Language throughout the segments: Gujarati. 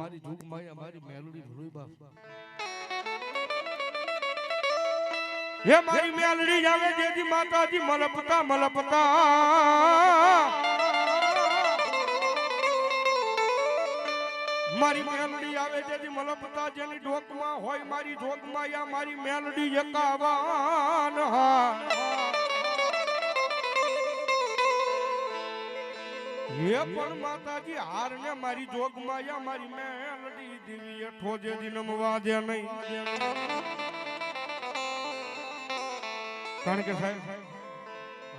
મારી જોગ માયા મારી મેલડી ભૂલી બાપ. હે મારી મેલડી, જાવે જેથી માતાજી મલપતા મલપતા. મારી મેલડી આવે જેથી મલપતા, જેની ઢોકમાં હોય મારી ઢોકમાં યા મારી મેલડી એકાવાન હા. હે પણ માતાજી હાર ને મારી જોગમાં યા મારી મેલડી દેવી એઠો જે નમવા દે નહીં. કારણ કે સાહેબ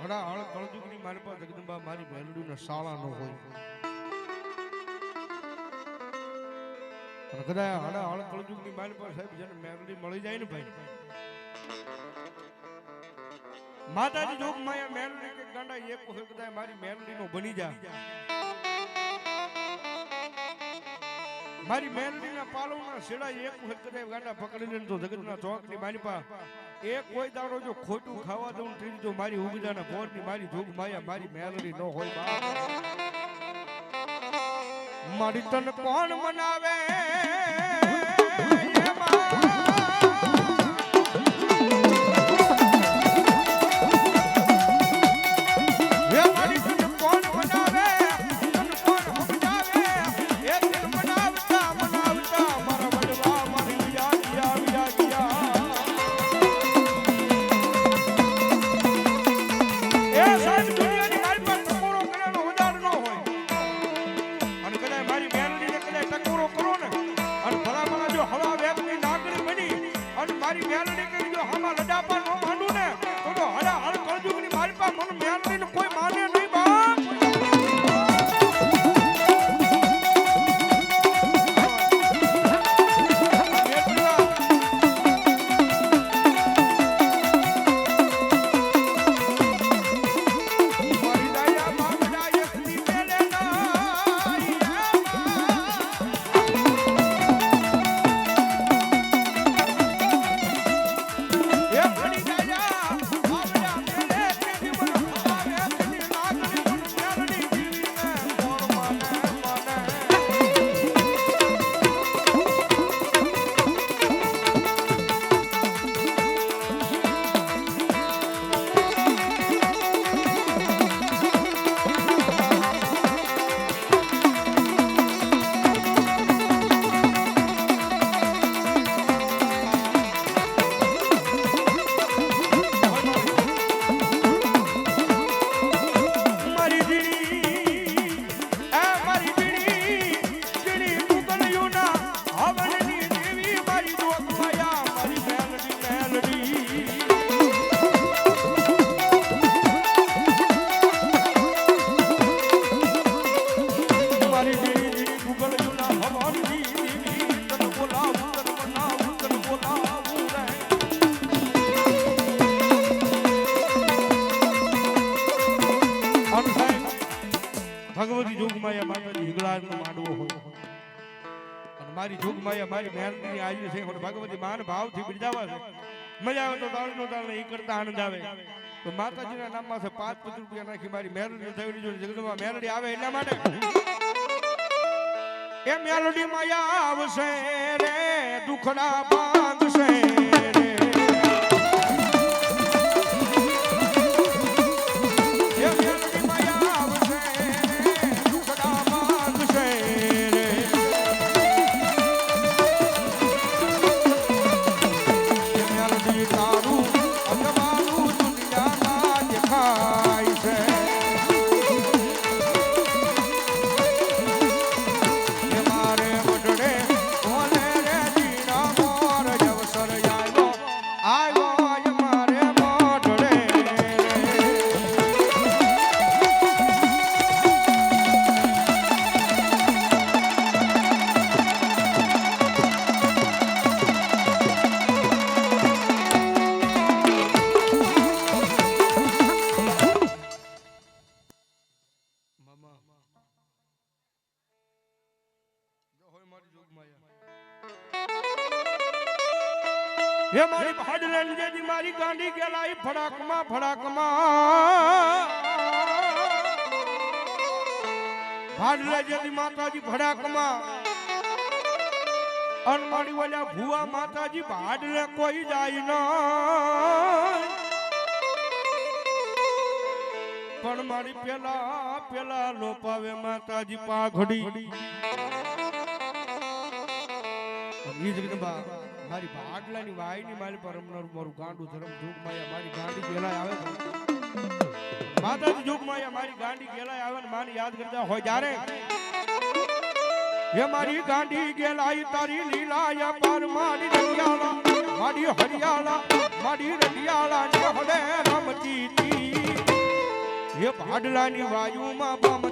હડા હળ કળજુગની મારી પાસે જગદંબા, મારી મેલડીને શાળા નો હોય. કદાચ હડા હળ કળજુગની મારી પાસે સાહેબ, જેને મેલડી મળી જાય ને ભાઈ માતાજી જોગ માયા મેલડી કે ગાંડા એક કદાચ મારી મેલડી નો બની જા. મારી મેલડી ના પાલવના શેડા એક કદાચ ગાંડા પકડી લે તો જગતના ચોકની મારી પા એક કોઈ દાડો જો ખોટું ખાવા દઉં થઈ જો મારી ઉગજાના ભોરની મારી જોગ માયા મારી મેલડી નો હોય બા. મારી તન કોણ મનાવે. હિંગળાજનો માંડવો હોય. અને મારી જોગમાયા મારી મહેરની આવી છે, પણ ભગવતી માન ભાવથી બિરદાવા છે. મજા આવે તો દાળનો દાળ એ કરતા આનંદ આવે. તો માતાજીના નામમાં છે પાંચ પાંચ રૂપિયા નાખી મારી મેરડી થયેલી રહી જગદંબા મેરડી આવે એટલા માટે. એ મેરડી માયા આવશે રે, દુખડા ભાંગશે ભાડલે જેથી માતાજી ભડાકમાં. અનમાડી વાળા ભુવા માતાજી ભાડલે કોઈ જાય ન પણ મારી પેલા પેલા લોપાવે માતાજી પાઘડી. મારી ભાડલાની વાયની મારી પર રમનારું મારું ગાંડું ધરમ ધૂપ માયા મારી ગાંડી પેલા આવે માતાજી જોગ માયા, મારી ગાંડી ગેલાય આવે ને યાદ કરતા હોય જ્યારે હે મારી ગાંડી ગેલાય, તારી લીલાયા પર મારી રંડિયાળા મારી હરિયાળા, મારી રંડિયાળા ને હડે રમતી હે ભાડલાની વાયુમાં બમતી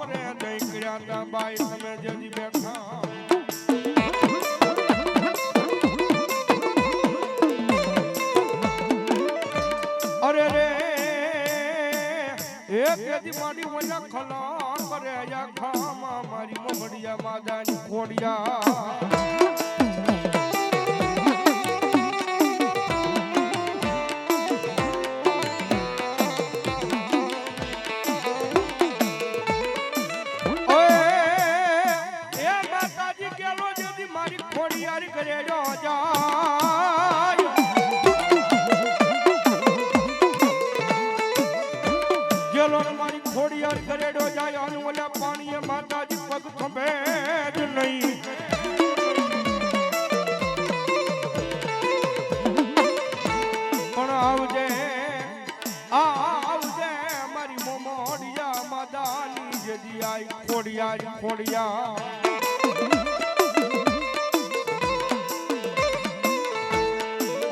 રાજા પરે જઈ કર્યા તા બાઈ તમે જલ્દી બેઠા. અરે રે એ કેદી મારી ઓલા ખલાન પરે યા ખામા મારી મમડિયા માદાની ખોડિયા. ખોડિયારી કરે જો જાય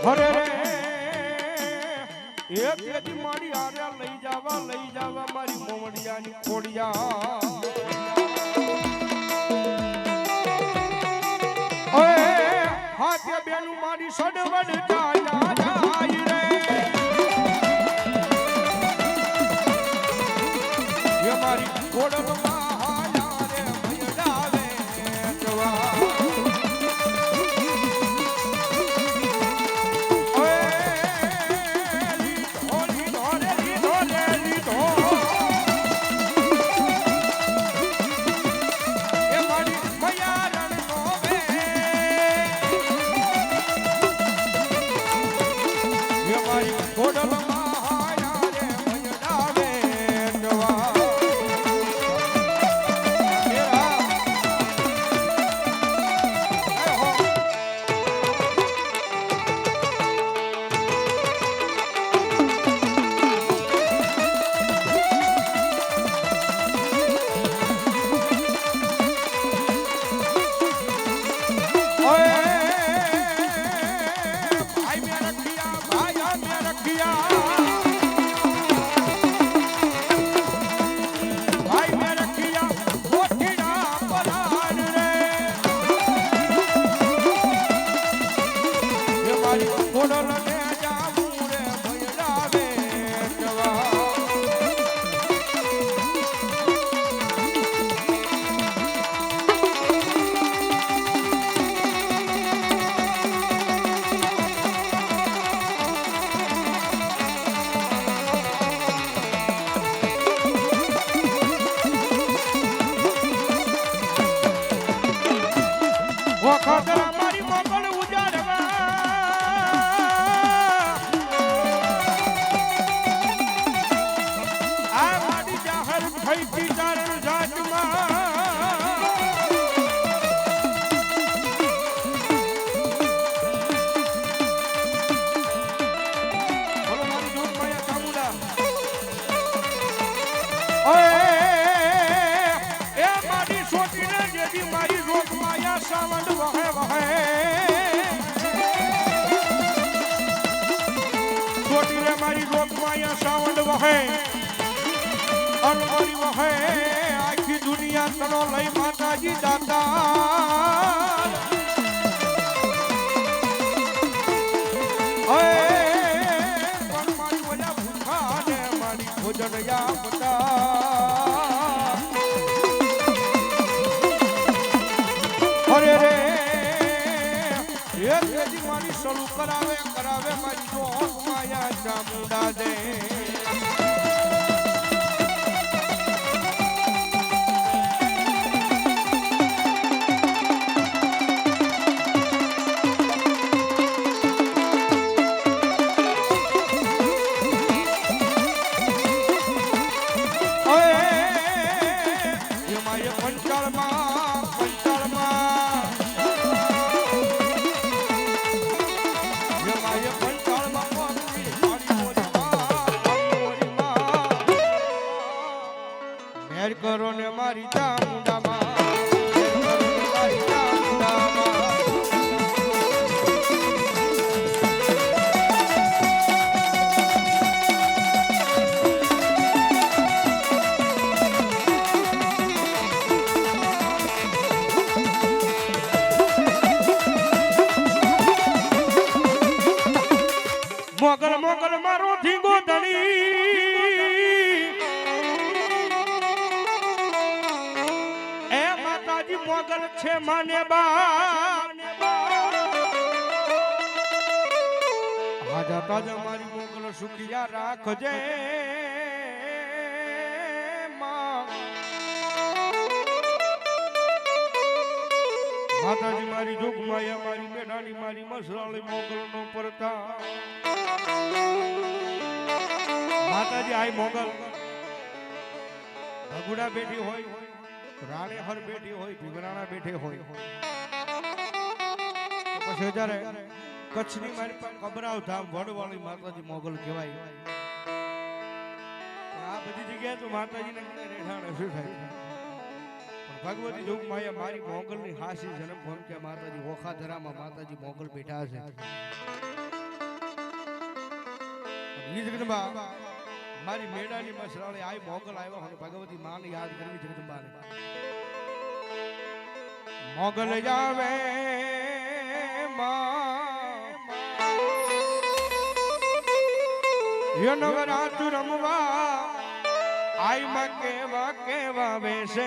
હરે રે. એ બેદી મારી આરે લઈ જાવા લઈ જાવા મારી મોવડિયાની ખોડિયા. ઓએ હાથે બેનું મારી સડવડ કાયા વહે અણમોરી વહે આખી દુનિયા તનો લઈ માતાજી દાતા પણ મારી ઓલા ભૂખા ને મારી ભોજન યાપતા અરે રે, એક મારી શરૂ કરાવે કરાવે મારી જોગ માયા ચામુંડા દે માતાજી મારી જોગ માયા, મારી બેઠાની, મારી મસરાળી મોગલ નો પરતા માતાજી, આય મોગલ. ભગુડા બેઠી હોય રાણે હર બેઠી હોય, ભીમરાણા બેઠી હોય. પછી જયારે કચ્છની મારી પાસે કબરાવ ધામ, વડવાળી માતાજી મોગલ કહેવાય. આ બધી જગ્યાએ તો માતાજીને રેઠાણ શું થાય ભગવતી જોગ માયા મારી મોગલની હાસી જન્મ ભમ કે માતાજી ઓખાધરામાં માતાજી મોગલ બેઠા છે. ઈ જગદંબા મારી મેડાની મસરાળે આઈ મોગલ આવ્યો અને ભગવતી માને યાદ કરવી જગદંબાને. મોગલ જાવે માં. નવરાતુ રમવા આઈ માં કેવા કેવા વેશે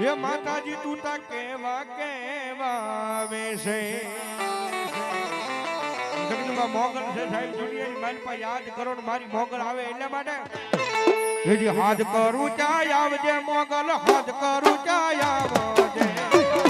હે માતાજી તું તા કેવા કેવા વેશે જગદંબા મોગલ છે સાહેબ, દુનિયાની મારી પાસે યાદ કરો મારી મોગલ આવે એટલા માટે. હાથ કરું ચાય આવજે, મોગલ હાથ કરું ચાય આવજે.